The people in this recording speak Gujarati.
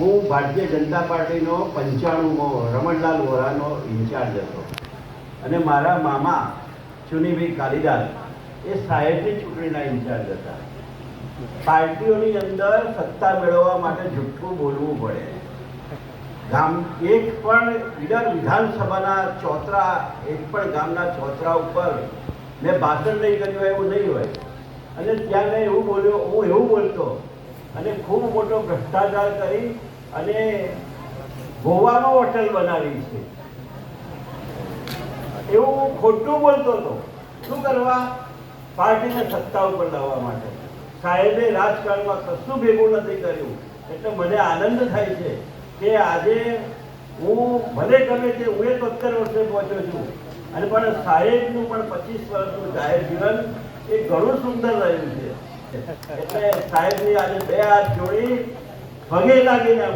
હું ભારતીય જનતા પાર્ટીનો પંચાણુંમો રમણલાલ વોરાનો ઇન્ચાર્જ હતો. અને મારા મામા ચુનીભાઈ કાલિદાસ એ સાહેબની ચૂંટણીના ઇન્ચાર્જ હતા. પાર્ટીઓની અંદર સત્તા મેળવવા માટે જુઠ્ઠું બોલવું પડે. ગામ એક પણ ઈડર વિધાનસભાના ચોતરા એક પણ ગામના ચોતરા ઉપર મેં ભાષણ નહીં કર્યું એવું નહીં હોય. અને ત્યાં મેં એવું બોલ્યો, હું એવું બોલતો અને ખૂબ મોટો ભ્રષ્ટાચાર કરી અને ગોવાનો હોટલ બનાવી છે. એવું ખોટું બોલતો હતો. શું કરવા? પાર્ટીને સત્તા ઉપર લાવવા માટે. સાહેબે રાજકારણમાં કશું ભેગું નથી કર્યું. એટલે મને આનંદ થાય છે કે આજે હું, ભલે ગમે તે હું એ તોતેર વર્ષે પહોંચ્યો છું, અને પણ સાહેબનું પણ પચીસ વર્ષનું જાહેર જીવન એ ઘણું સુંદર રહ્યું છે. એટલે સાહેબની આજે બે હાથ જોડી પગે લાગીને